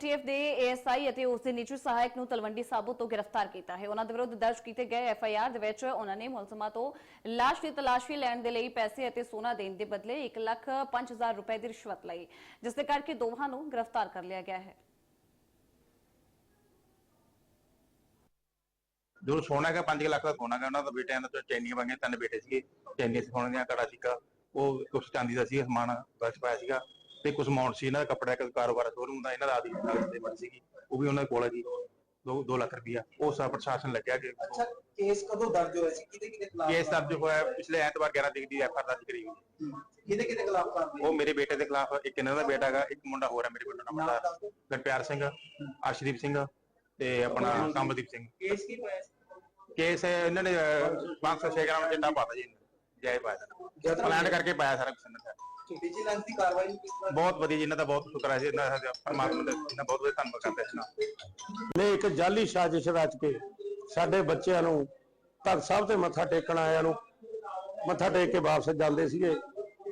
ਟੀਐਫ ਦੇ ਏਐਸਆਈ ਅਤੇ ਉਸ ਦੇ ਨਿੱਜੀ ਸਹਾਇਕ ਨੂੰ ਤਲਵੰਡੀ ਸਾਬੋ ਤੋਂ ਗ੍ਰਿਫਤਾਰ ਕੀਤਾ ਹੈ। ਉਹਨਾਂ ਦੇ ਵਿਰੁੱਧ ਦਰਜ ਕੀਤੇ ਗਏ ਐਫਆਈਆਰ ਦੇ ਵਿੱਚ ਉਹਨਾਂ ਨੇ ਮੁਲਜ਼ਮਾਂ ਤੋਂ ਲਾਸ਼ ਦੀ ਤਲਾਸ਼ੀ ਲੈਣ ਦੇ ਲਈ ਪੈਸੇ ਅਤੇ ਸੋਨਾ ਦੇਣ ਦੇ ਬਦਲੇ 1 ਲੱਖ 5000 ਰੁਪਏ ਦੀ ਰਿਸ਼ਵਤ ਲਈ, ਜਿਸ ਦੇ ਕਰਕੇ ਦੋਵਾਂ ਨੂੰ ਗ੍ਰਿਫਤਾਰ ਕਰ ਲਿਆ ਗਿਆ ਹੈ। ਜੋ ਸੋਨਾ ਹੈਗਾ 5 ਲੱਖ ਦਾ ਸੋਨਾ ਹੈਗਾ। ਉਹਨਾਂ ਦਾ ਬੇਟਿਆਂ ਦਾ ਚੈਨੀਆਂ ਵਾਂਗੇ ਤਿੰਨ ਬੇਟੇ ਸੀਗੇ। ਚੈਨੀਆਂ ਸੋਨੇ ਦੀਆਂ ਕੜਾ ਸੀਗਾ ਉਹ ਕੁਛ ਚਾਂਦੀ ਦਾ ਸੀ, ਸਮਾਨ ਬਸ ਪਾਇਆ ਸੀਗਾ। ਤੇ ਕੁਛ ਮਾਉਂਟ ਸੀ ਇਹਨਾਂ ਦਾ ਕੱਪੜਾ ਦਾ ਕਾਰੋਬਾਰ ਸ਼ੋਰੂਮ ਦਾ ਇਹਨਾਂ ਦਾ ਆਦੀ ਦੇ ਬਣ ਸੀਗੀ ਉਹ ਵੀ ਉਹਨਾਂ ਕੋਲ ਹੈ ਜੀ 2 2 ਲੱਖ ਰੁਪਇਆ ਉਹ ਸਾ ਪ੍ਰਸ਼ਾਸਨ ਲੱਗਿਆ ਕਿ ਅੱਛਾ ਕੇਸ ਕਦੋਂ ਦਰਜ ਹੋਇਆ ਸੀ? ਕਿਹਦੇ ਕਿਹਦੇ ਖਿਲਾਫ ਕੇਸ ਦਰਜ ਹੋਇਆ? ਪਿਛਲੇ ਐਤਵਾਰ 11 ਤਰੀਕ ਦੀ ਐਫਆਰ ਦਰਜ ਕਰੀ ਹੋਈ। ਕਿਹਦੇ ਕਿਹਦੇ ਖਿਲਾਫ ਕਰਦੇ ਉਹ ਮੇਰੇ ਬੇਟੇ ਦੇ ਖਿਲਾਫ ਇੱਕ ਇਹਨਾਂ ਦਾ ਬੇਟਾ ਹੈਗਾ ਇੱਕ ਮੁੰਡਾ ਹੋਰ ਹੈ ਮੇਰੇ ਬੇਟੇ ਦਾ ਮੁੰਡਾ ਗੁਰਪਿਆਰ ਸਿੰਘ ਅਰਸ਼ਦੀਪ ਸਿੰਘ ਤੇ ਆਪਣਾ ਕਮਲਦੀਪ ਸਿੰਘ। ਕੇਸ ਕੀ ਪਾਇਆ ਸੀ? ਕੇਸ ਇਹਨਾਂ ਨੇ 506 ਗ੍ਰਾਮ ਚਿੱਟਾ ਪਾਤਾ ਜੀ ਜੈ ਪਾਇਆ। ਪਲਾਨ ਕਰਕੇ ਪਾਇਆ ਸਾਰਾ ਕੁਝ ਇਹਨਾਂ ਦਾ ਵਿਜੀਲੈਂਸ ਦੀ ਕਾਰਵਾਈ ਨੂੰ ਕਿਸ ਤਰ੍ਹਾਂ ਬਹੁਤ ਵਧੀਆ ਜੀ ਇਹਨਾਂ ਦਾ ਬਹੁਤ ਸ਼ੁਕਰ ਹੈ ਜੀ ਇਹਨਾਂ ਦਾ ਪਰਮਾਤਮਾ ਦਾ ਇਹਨਾਂ ਬਹੁਤ ਬਹੁਤ ਧੰਨਵਾਦ ਕਰਦੇ ਹਾਂ ਇਹਨਾਂ ਨੇ ਇੱਕ ਜਾਲੀ ਸਾਜ਼ਿਸ਼ ਰਚ ਕੇ ਸਾਡੇ ਬੱਚਿਆਂ ਨੂੰ ਤਖਤ ਸਾਹਿਬ ਤੇ ਮੱਥਾ ਟੇਕਣ ਆਇਆਂ ਨੂੰ ਮੱਥਾ ਟੇਕ ਕੇ ਵਾਪਸ ਜਾਂਦੇ ਸੀਗੇ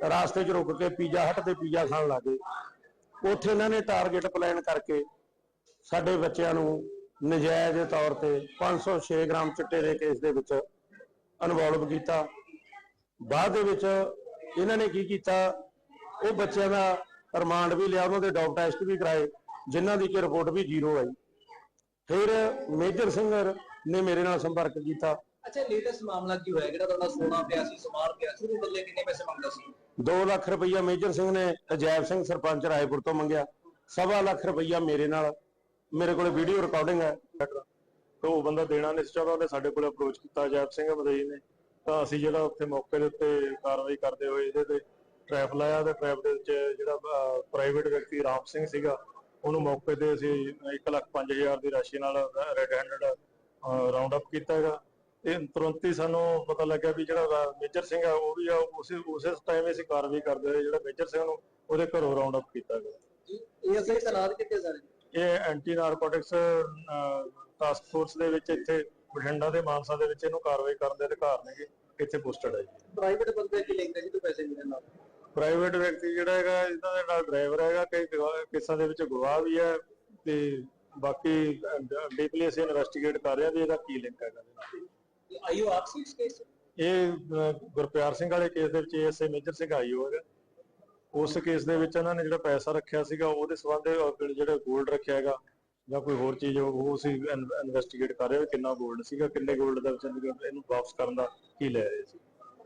ਰਾਸਤੇ 'ਚ ਰੁਕ ਕੇ ਪੀਜ਼ਾ ਹੱਟ ਤੇ ਪੀਜ਼ਾ ਖਾਣ ਲੱਗੇ। ਉੱਥੇ ਇਹਨਾਂ ਨੇ ਟਾਰਗੇਟ ਪਲਾਨ ਕਰਕੇ ਸਾਡੇ ਬੱਚਿਆਂ ਨੂੰ ਨਜਾਇਜ਼ ਤੌਰ ਤੇ 506 ਗ੍ਰਾਮ ਚਿੱਟੇ ਦੇ ਕੇਸ ਦੇ ਵਿੱਚ ਇਨਵੋਲਵ ਕੀਤਾ। ਬਾਅਦ ਦੇ ਵਿੱਚ ਇਹਨਾਂ ਨੇ ਕੀ ਕੀਤਾ? ਉਹ ਬੱਚਿਆਂ ਦਾ ਰਿਮਾਂਡ ਵੀ ਲਿਆ ਉਹਨਾਂ ਦੇ ਡੌਪ ਟੈਸਟ ਵੀ ਕਰਾਏ ਜਿਨ੍ਹਾਂ ਦੀ ਕਿ ਰਿਪੋਰਟ ਵੀ ਜ਼ੀਰੋ ਆਈ। ਫਿਰ ਮੇਜਰ ਸਿੰਘ ਨੇ ਮੇਰੇ ਨਾਲ ਸੰਪਰਕ ਕੀਤਾ। ਅੱਛਾ ਲੇਟੈਸਟ ਮਾਮਲਾ ਕੀ ਹੋਇਆ? ਜਿਹੜਾ ਤੁਹਾਡਾ ਸੋਨਾ ਪਿਆ ਸੀ ਸਮਾਨ ਪਿਆ ਸੀ ਉਹਦੇ ਬਦਲੇ ਕਿੰਨੇ ਪੈਸੇ ਮੰਗਦਾ ਸੀ? 2 ਲੱਖ ਰੁਪਈਆ ਮੇਜਰ ਸਿੰਘ ਨੇ ਅਜੈਬ ਸਿੰਘ ਸਰਪੰਚ ਰਾਏਪੁਰ ਤੋਂ ਮੰਗਿਆ। ਸਵਾ ਲੱਖ ਰੁਪਈਆ ਮੇਰੇ ਨਾਲ। ਮੇਰੇ ਕੋਲੇ ਵੀਡੀਓ ਰਿਕਾਰਡਿੰਗ ਹੈ। ਤਾਂ ਉਹ ਬੰਦਾ ਦੇਣਾ ਨਹੀਂ ਚਾਹੁੰਦਾ ਉਹਨੇ ਸਾਡੇ ਕੋਲ ਅਪਰੋਚ ਕੀਤਾ ਜੈਪ ਸਿੰਘ ਮਦਈ ਨੇ। ਤਾਂ ਅਸੀਂ ਜਿਹੜਾ ਉੱਥੇ ਮੌਕੇ ਦੇ ਉੱਤੇ ਕਾਰਵਾਈ ਕਰਦੇ ਹੋਏ ਇਹਦੇ ਤੇ ਟ੍ਰੈਪ ਲਾਇਆ ਤੇ ਟ੍ਰੈਪ ਦੇ ਵਿੱਚ ਜਿਹੜਾ ਪ੍ਰਾਈਵੇਟ ਵਿਅਕਤੀ ਰਾਮ ਸਿੰਘ ਸੀਗਾ ਉਹਨੂੰ ਮੌਕੇ ਤੇ ਅਸੀਂ 1,05,000 ਦੀ ਰਾਸ਼ੀ ਨਾਲ ਰੈੱਡ ਹੈਂਡਡ ਰਾਉਂਡ ਅਪ ਕੀਤਾ ਹੈਗਾ। ਇਹ ਤੁਰੰਤ ਹੀ ਸਾਨੂੰ ਪਤਾ ਲੱਗਿਆ ਵੀ ਜਿਹੜਾ ਮੇਜਰ ਸਿੰਘ ਆ ਉਹ ਵੀ ਆ ਉਸੇ ਉਸੇ ਟਾਈਮ ਅਸੀਂ ਕਾਰਵਾਈ ਕਰਦੇ ਹੋਏ ਜਿਹੜਾ ਮੇਜਰ ਸਿੰਘ ਨੂੰ ਉਹਦੇ ਘਰੋਂ ਰਾਉਂਡ ਅਪ ਕੀਤਾ ਗਿਆ। ਇਹ ਅਸਲੀ ਤਨਾਦ ਕਿੱਥੇ ਸਰ ਇਹ ਐਂਟੀ ਨਾਰਕੋਟਿਕਸ ਟਾਸਕ ਫੋਰਸ ਦੇ ਵਿੱਚ ਇੱਥੇ ਬਠਿੰਡਾ ਦੇ ਮਾਨਸਾ ਦੇ ਵਿੱਚ ਇਹਨੂੰ ਕਾਰਵਾਈ ਕਰਨ ਦੇ ਅਧਿਕਾਰ ਨੇਗੇ ਇੱਥੇ ਪੋਸਟਡ ਹੈ ਜੀ। ਪ੍ਰਾਈਵੇਟ ਬੰਦੇ ਕੀ ਲੈਂਦੇ ਸੀ ਤੋਂ ਪੈਸੇ ਮਿਲਣ ਨਾਲ ਪ੍ਰਾਈਵੇਟ ਵਿਅਕਤੀ ਜਿਹੜਾ ਹੈਗਾ ਇਹਨਾਂ ਦੇ ਨਾਲ ਡਰਾਈਵਰ ਹੈਗਾ ਕਈ ਕੇਸਾਂ ਦੇ ਵਿੱਚ ਗਵਾਹ ਵੀ ਹੈ ਤੇ ਬਾਕੀ ਡੀਪਲੀ ਅਸੀਂ ਇਨਵੈਸਟੀਗੇਟ ਕਰ ਰਹੇ ਹਾਂ ਵੀ ਇਹਦਾ ਕੀ ਲਿੰਕ ਹੈਗਾ ਇਹਦੇ ਆਈਓ ਆਪਸੀ ਕੇਸ ਇਹ ਗੁਰਪਿਆਰ ਸਿੰਘ ਵਾਲੇ ਕੇਸ ਦੇ ਵਿੱਚ ਐਸਏ ਮੇਜਰ ਸਿੰਘ ਆਈਓ ਹੈਗਾ। ਉਸ ਕੇਸ ਦੇ ਵਿੱਚ ਉਹਨਾਂ ਨੇ ਜਿਹੜਾ ਪੈਸਾ ਰੱਖਿਆ ਸੀਗਾ ਉਹਦੇ ਸਬੰਧ ਜਿਹੜਾ 골ਡ ਰੱਖਿਆ ਹੈਗਾ ਜਾਂ ਕੋਈ ਹੋਰ ਚੀਜ਼ ਉਹ ਅਸੀਂ ਇਨਵੈਸਟੀਗੇਟ ਕਰ ਰਹੇ ਹਾਂ ਕਿੰਨਾ 골ਡ ਸੀਗਾ ਕਿੰਨੇ 골ਡ ਦਾ ਵਿਚਾਰ ਇਹਨੂੰ ਵਾਪਸ ਕਰਨ ਦਾ ਕੀ ਲੈ ਰਹੇ ਸੀ।